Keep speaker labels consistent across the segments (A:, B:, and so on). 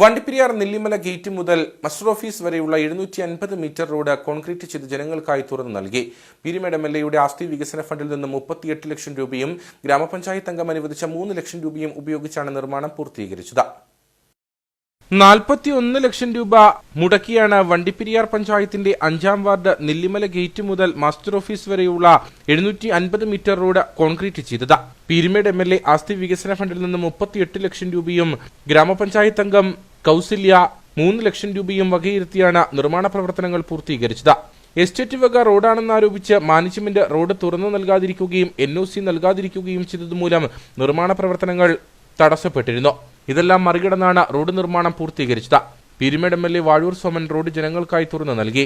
A: Vandiperiyar Nellimala gate മുതൽ muster office വരെയുള്ള എഴുന്നൂറ്റി അൻപത് മീറ്റർ റോഡ് കോൺക്രീറ്റ് ചെയ്ത് ജനങ്ങൾക്കായി തുറന്നു നൽകി. പീരിമേഡ് എം എൽ എയുടെ ആസ്തി വികസന ഫണ്ടിൽ നിന്ന് മുപ്പത്തിയെട്ട് ലക്ഷം രൂപയും ഗ്രാമപഞ്ചായത്ത് അംഗം അനുവദിച്ച മൂന്ന് ലക്ഷം രൂപയും ഉപയോഗിച്ചാണ് നിർമ്മാണം പൂർത്തീകരിച്ചത്. നാൽപ്പത്തി ഒന്ന് ലക്ഷം രൂപ മുടക്കിയാണ് വണ്ടിപ്പെരിയാർ പഞ്ചായത്തിന്റെ അഞ്ചാം വാർഡ് നെല്ലിമല ഗേറ്റ് മുതൽ മാസ്റ്റർ ഓഫീസ് വരെയുള്ള എഴുന്നൂറ്റി അൻപത് മീറ്റർ റോഡ് കോൺക്രീറ്റ് ചെയ്തത്. പീരുമേട് എം എൽ എ ആസ്തി വികസന ഫണ്ടിൽ നിന്ന് മുപ്പത്തിയെട്ട് ലക്ഷം രൂപയും ഗ്രാമപഞ്ചായത്ത് അംഗം കൗസല്യ മൂന്ന് ലക്ഷം രൂപയും വകയിരുത്തിയാണ് നിർമ്മാണ പ്രവർത്തനങ്ങൾ പൂർത്തീകരിച്ചത്. എസ്റ്റേറ്റ് വക റോഡാണെന്നാരോപിച്ച് മാനേജ്മെന്റ് റോഡ് തുറന്നു നൽകാതിരിക്കുകയും എൻ ഒ സി നൽകാതിരിക്കുകയും ചെയ്തതുമൂലം നിർമ്മാണ പ്രവർത്തനങ്ങൾ തടസ്സപ്പെട്ടിരുന്നു. ഇതെല്ലാം മറികടന്നാണ് റോഡ് നിർമ്മാണം പൂർത്തീകരിച്ചത്. Peermade M L A Vazhoor Soman road ജനങ്ങൾക്കായി തുറന്നു നൽകി.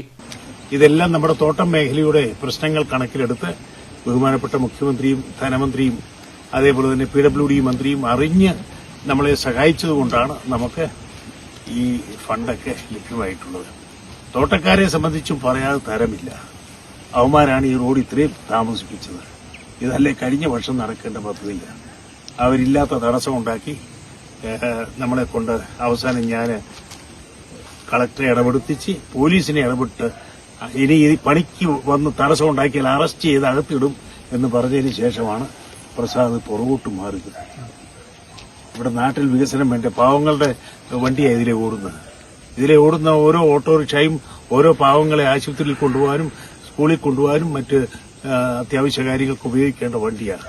B: ഇതെല്ലാം നമ്മുടെ തോട്ടം മേഖലയുടെ പ്രശ്നങ്ങൾ കണക്കിലെടുത്ത് ബഹുമാനപ്പെട്ട മുഖ്യമന്ത്രിയും ധനമന്ത്രിയും അതേപോലെ തന്നെ പി ഡബ്ല്യു ഡി മന്ത്രിയും അറിഞ്ഞ് നമ്മളെ സഹായിച്ചതുകൊണ്ടാണ് നമുക്ക് ഈ ഫണ്ടൊക്കെ ലഭ്യമായിട്ടുള്ളത്. തോട്ടക്കാരെ സംബന്ധിച്ചും പറയാതെ തരമില്ല. അവമാരാണ് ഈ റോഡ് ഇത്രയും താമസിപ്പിച്ചത്. ഇതല്ലേ കഴിഞ്ഞ വർഷം നടക്കേണ്ട പദ്ധതിയില്ല. അവരില്ലാത്ത തടസ്സമുണ്ടാക്കി നമ്മളെ കൊണ്ട് അവസാനം ഞാൻ കളക്ടറെ ഇടപെടുത്തിച്ച് പോലീസിനെ ഇടപെട്ട് ഇനി ഈ പണിക്ക് വന്ന് തടസ്സം ഉണ്ടാക്കിയാൽ അറസ്റ്റ് ചെയ്ത് അകത്തിടും എന്ന് പറഞ്ഞതിന് ശേഷമാണ് പ്രസാദ് പുറകോട്ട് മാറിയത് ഇവിടെ നാട്ടിൽ വികസനം വേണ്ട പാവങ്ങളുടെ വണ്ടിയാണ് ഇതിലെ ഓടുന്നത്. ഇതിലെ ഓടുന്ന ഓരോ ഓട്ടോറിക്ഷയും ഓരോ പാവങ്ങളെ ആശുപത്രിയിൽ കൊണ്ടുപോകാനും സ്കൂളിൽ കൊണ്ടുപോകാനും മറ്റ് അത്യാവശ്യ കാര്യങ്ങൾക്ക് ഉപയോഗിക്കേണ്ട വണ്ടിയാണ്.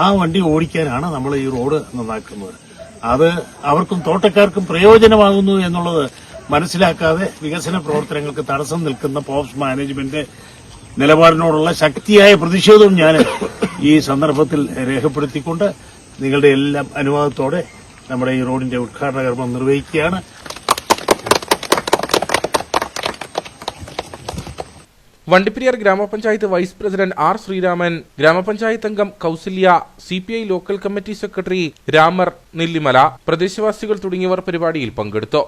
B: ആ വണ്ടി ഓടിക്കാനാണ് നമ്മൾ ഈ റോഡ് നന്നാക്കുന്നത്. അത് അവർക്കും തോട്ടക്കാർക്കും പ്രയോജനമാകുന്നു എന്നുള്ളത് മനസ്സിലാക്കാതെ വികസന പ്രവർത്തനങ്ങൾക്ക് തടസ്സം നിൽക്കുന്ന പോപ്സ് മാനേജ്മെന്റ് നിലപാടിനോടുള്ള ശക്തിയായ പ്രതിഷേധവും ഞാൻ ഈ സന്ദർഭത്തിൽ രേഖപ്പെടുത്തിക്കൊണ്ട് നിങ്ങളുടെ എല്ലാം അനുവാദത്തോടെ നമ്മുടെ ഈ റോഡിന്റെ ഉദ്ഘാടന കർമ്മം നിർവഹിക്കുകയാണ്.
A: വണ്ടിപ്പെരിയാർ ഗ്രാമപഞ്ചായത്ത് വൈസ് പ്രസിഡന്റ് ആർ ശ്രീരാമൻ ഗ്രാമപഞ്ചായത്ത് അംഗം Kousalya C P I local committee secretary Ramar Nellimala പ്രദേശവാസികൾ തുടങ്ങിയവർ പരിപാടിയിൽ പങ്കെടുത്തു.